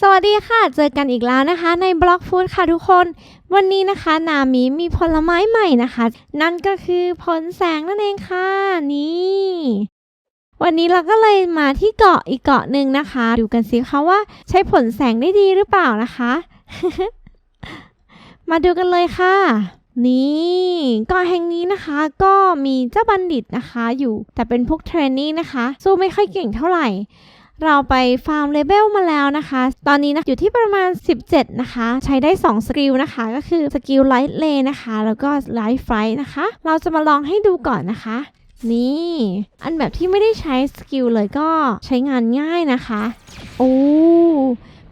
สวัสดีค่ะ เจอกันอีกแล้วนะคะในบล็อกฟู้ดค่ะทุกคน วันนี้นะคะ นามิมีผลไม้ใหม่นะคะ นั่นก็คือผลแสงนั่นเองค่ะ นี่ วันนี้เราก็เลยมาที่เกาะอีกเกาะหนึ่งนะคะ ดูกันสิคะว่าใช้ผลแสงได้ดีหรือเปล่านะคะ มาดูกันเลยค่ะ นี่เกาะแห่งนี้นะคะ ก็มีเจ้าบัณฑิตนะคะอยู่ แต่เป็นพวกเทรนนิ่นะคะ สู้ไม่ค่อยเก่งเท่าไหร่ เราไปฟาร์มเลเวลมาแล้วนะคะ ตอนนี้นะอยู่ที่ประมาณ 17 นะคะ ใช้ได้ 2 สกิลนะคะ ก็คือสกิลไลท์เลนะคะ แล้วก็ไลท์ไฟนะคะ เราจะมาลองให้ดูก่อนนะคะ นี่ อันแบบที่ไม่ได้ใช้สกิลเลยก็ใช้งานง่ายนะคะ โอ้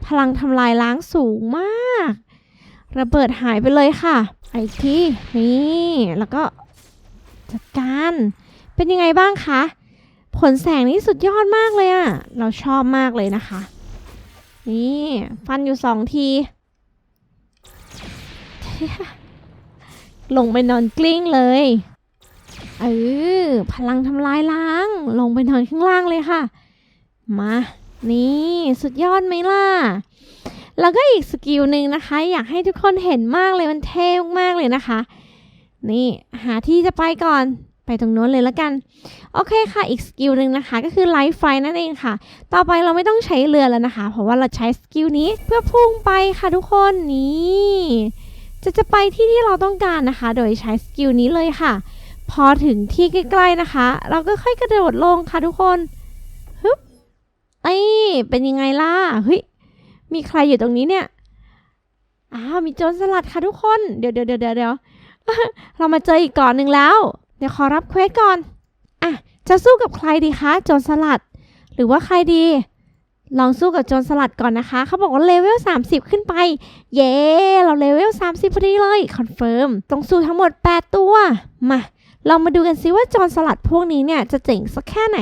พลังทำลายล้างสูงมาก ระเบิดหายไปเลยค่ะไอีกทีนี่ แล้วก็จัดการ เป็นยังไงบ้างคะ ผลแสงนี่สุดยอดมากเลยอะเราชอบมากเลยนะคะ นี่ฟันอยู่สองที ลงไปนอนกลิ้งเลยเออพลังทำลายล้าง ลงไปนอนข้างล่างเลยค่ะ มานี่สุดยอดไหมล่ะ แล้วก็อีกสกิลหนึ่งนะคะ อยากให้ทุกคนเห็นมากเลยมันเท่มากเลยนะคะ นี่หาที่จะไปก่อน ไปตรงโน้นเลยละกัน โอเคค่ะ อีกสกิลหนึ่งนะคะ ก็คือไลฟ์ไฟนั่นเองค่ะ ต่อไปเราไม่ต้องใช้เรือแล้วนะคะ เพราะว่าเราใช้สกิลนี้เพื่อพุ่งไปค่ะทุกคนนี่จะจะไปที่ที่เราต้องการนะคะ โดยใช้สกิลนี้เลยค่ะ พอถึงที่ใกล้ๆนะคะ เราก็ค่อยกระโดดลงค่ะทุกคนฮึบไอ้เป็นยังไงล่ะเฮ้ยมีใครอยู่ตรงนี้เนี่ยอ้าวมีโจรสลัดค่ะทุกคน เดี๋ยวเดี๋ยวเดี๋ยวเดี๋ยวเรามาเจออีกก่อนหนึ่งแล้ว ดี๋ยวขอรับเควสก่อน อะ จะสู้กับใครดีคะ โจรสลัด หรือว่าใครดี ลองสู้กับโจรสลัดก่อนนะคะ เขาบอกว่าเลเวล 30 ขึ้นไป เย้ เราเลเวล 30พอดีเลย คอนเฟิร์ม ต้องสู้ทั้งหมด 8 ตัว มา เรามาดูกันซิว่าโจรสลัดพวกนี้เนี่ยจะเจ๋งสักแค่ไหน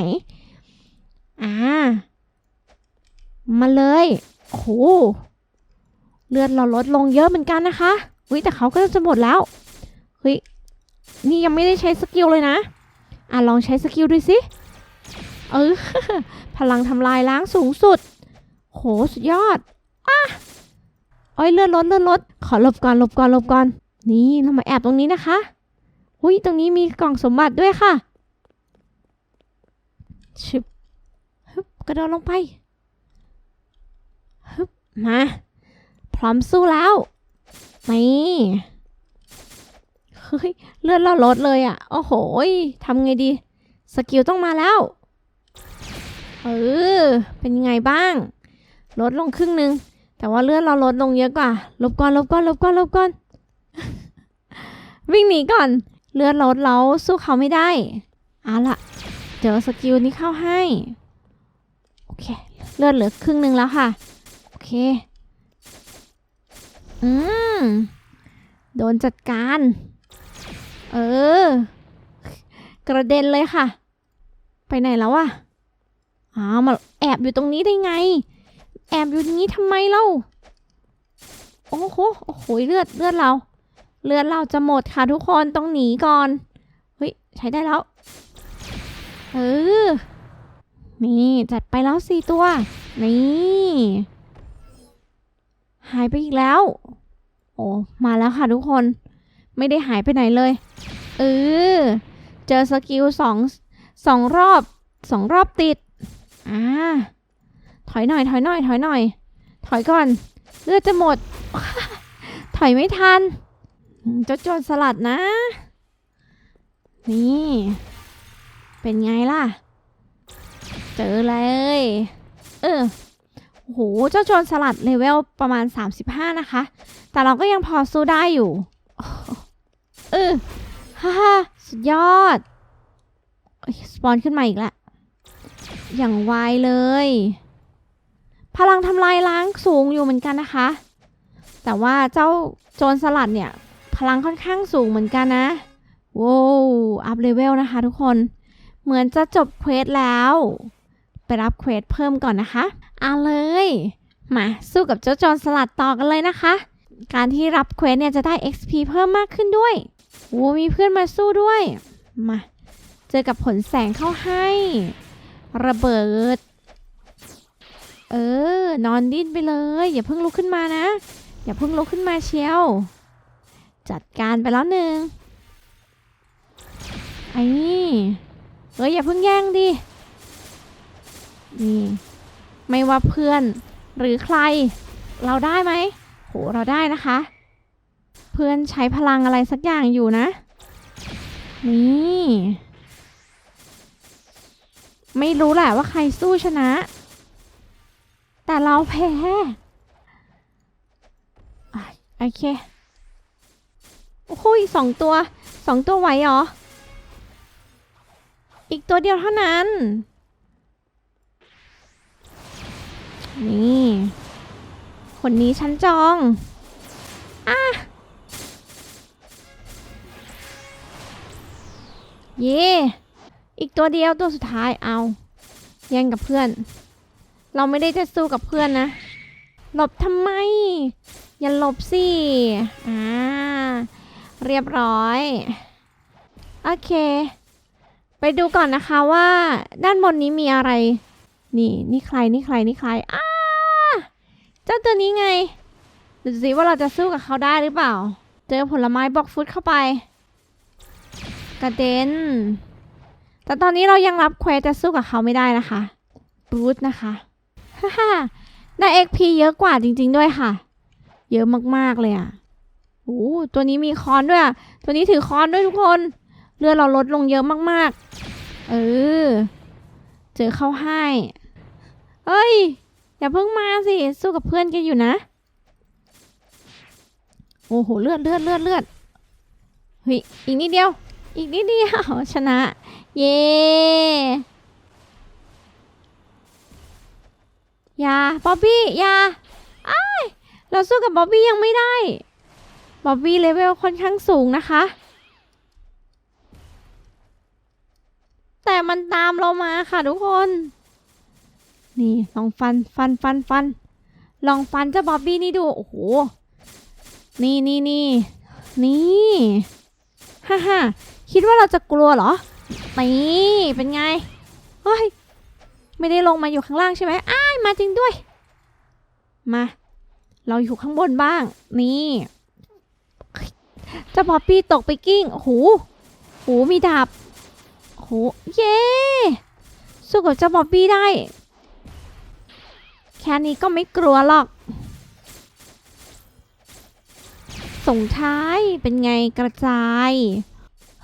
อ่า มาเลยโอ้โหเลือดเราลดลงเยอะเหมือนกันนะคะ อุ้ยแต่เขาก็จะหมดแล้วเฮ้ย นี่ยังไม่ได้ใช้สกิลเลยนะ อะลองใช้สกิลดูสิ เออ พลังทำลายล้างสูงสุด โหสุดยอด อะโอ้ยเลือดลดเลือดลดขอหลบก่อนหลบก่อนหลบก่อน นี่เรามาแอบตรงนี้นะคะหุ้ยตรงนี้มีกล่องสมบัติด้วยค่ะชึบฮึบกระโดดลงไปฮึบมา พร้อมสู้แล้วนี่ เฮ้ย เลือดเราลดเลยอะ่ะ โอ้โหทำไงดี สกิลต้องมาแล้ว เออ เป็นยังไงบ้าง ลดลงครึ่งหนึ่งแต่ว่าเลือดเราลดลงเยอะกว่า ลบก่อนลบก่อนลบก่อนลบก่อน วิ่งหนีก่อน เลือดลดเราสู้เขาไม่ได้เอาล่ะเจอสกิลนี้เข้าให้ โอเค เลือดเหลือครึ่งหนึ่งแล้วค่ะ โอเค อืมโดนจัดการ เออ กระเด็นเลยค่ะ ไปไหนแล้วอะอ้าวมาแอบอยู่ตรงนี้ได้ไง แอบอยู่ตรงนี้ทำไมเล่า โอ้โห โอ้โห เลือด เลือดเรา เลือดเราจะหมดค่ะทุกคนต้องหนีก่อน เฮ้ย ใช้ได้แล้ว เออ นี่จัดไปแล้วสี่ตัว นี่ หายไปอีกแล้ว โอ้ มาแล้วค่ะทุกคน ไม่ได้หายไปไหนเลย เออ เจอสกิลสองสองรอบสองรอบติด อ่า ถอยหน่อยถอยหน่อยถอยหน่อย ถอยก่อน เลือดจะหมด ถอยไม่ทันเจ้าโจรสลัดนะ นี่ เป็นไงล่ะ เจอเลย เออโอ้โหเจ้าโจรสลัดเลเวลประมาณ 35 นะคะ แต่เราก็ยังพอสู้ได้อยู่ เออฮ่าฮ่าสุดยอดสปอนขึ้นมาอีกแล้วอย่างไวเลย พลังทำลายล้างสูงอยู่เหมือนกันนะคะ แต่ว่าเจ้าโจรสลัดเนี่ย พลังค่อนข้างสูงเหมือนกันนะว้าวอัพเลเวลนะคะทุกคน เหมือนจะจบเควสแล้ว ไปรับเควสเพิ่มก่อนนะคะเอาเลย มาสู้กับเจ้าโจรสลัดต่อกันเลยนะคะ การที่รับเควสเนี่ยจะได้ XP เพิ่มมากขึ้นด้วย โอ้มีเพื่อนมาสู้ด้วย มา เจอกับผลแสงเข้าให้ ระเบิด เออ นอนดิ้นไปเลย อย่าเพิ่งลุกขึ้นมานะ อย่าเพิ่งลุกขึ้นมาเชียว จัดการไปแล้วหนึ่งไอ้นี่เฮ้ยอย่าเพิ่งแย่งดิ นี่ ไม่ว่าเพื่อนหรือใคร เราได้ไหมโห เราได้นะคะ พื่อนใช้พลังอะไรสักอย่างอยู่นะ นี่ ไม่รู้แหละว่าใครสู้ชนะ แต่เราแพ้อะโอเค โอ้ยสองตัว สองตัวไหวเหรอ อีกตัวเดียวเท่านั้น นี่ คนนี้ฉันจอง เย่อีกตัวเดียวตัวสุดท้ายเอาแย่งกับเพื่อน เราไม่ได้จะสู้กับเพื่อนนะ หลบทำไม อย่าหลบสิ อ่า เรียบร้อย โอเค ไปดูก่อนนะคะว่า ด้านบนนี้มีอะไร นี่นี่ใครนี่ใครนี่ใคร อ้า เจ้าตัวนี้ไง ดูสิว่าเราจะสู้กับเขาได้หรือเปล่า เจอผลไม้บล็อกฟุตเข้าไป กระเด็น แต่ตอนนี้เรายังรับเควสจะสู้กับเขาไม่ได้นะคะบูธนะคะฮ่าฮ่าได้ XP เยอะกว่าจริง ๆ ด้วยค่ะ เยอะมากๆเลยอะโอ้ตัวนี้มีคอนด้วยอะตัวนี้ถือคอนด้วยทุกคน เลือดเราลดลงเยอะมากๆ เออ เจอเข้าให้เอ้ย อย่าเพิ่งมาสิ สู้กับเพื่อนกันอยู่นะ โอ้โห เลือดเลือดเลือดเลือดเฮ้ย อีกนิดเดียว อีกนิดเดียวชนะ เย้อย่าบ๊อบบี้ย่าอ้เราสู้กับบ๊อบบี้ยังไม่ได้บ๊อบบี้เลเวลค่อนข้างสูงนะคะ แต่มันตามเรามาค่ะทุกคน นี่ลองฟันฟันฟันฟัน ลองฟันเจ้าบ๊อบบี้นี่ดู โอ้โห นี่นี่นี่นี่ฮ่าฮ่า คิดว่าเราจะกลัวเหรอนี่เป็นไงเฮ้ยไม่ได้ลงมาอยู่ข้างล่างใช่ไหมอ้ายมาจริงด้วย มา เราอยู่ข้างบนบ้าง นี่เจ้าบ๊อบบี้ตกไปกิ้งโอ้โหโอ้โหมีดาบโอ้โหเย้สู้กับเจ้าบ๊อบบี้ได้ แค่นี้ก็ไม่กลัวหรอก ส่งท้ายเป็นไงกระจาย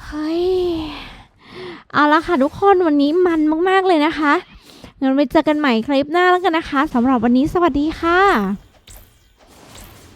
เฮ้ย เอาละค่ะทุกคนวันนี้มันมาก ๆ เลยนะคะงั้นไว้เจอกันใหม่คลิปหน้าแล้วกันนะคะสำหรับวันนี้สวัสดีค่ะ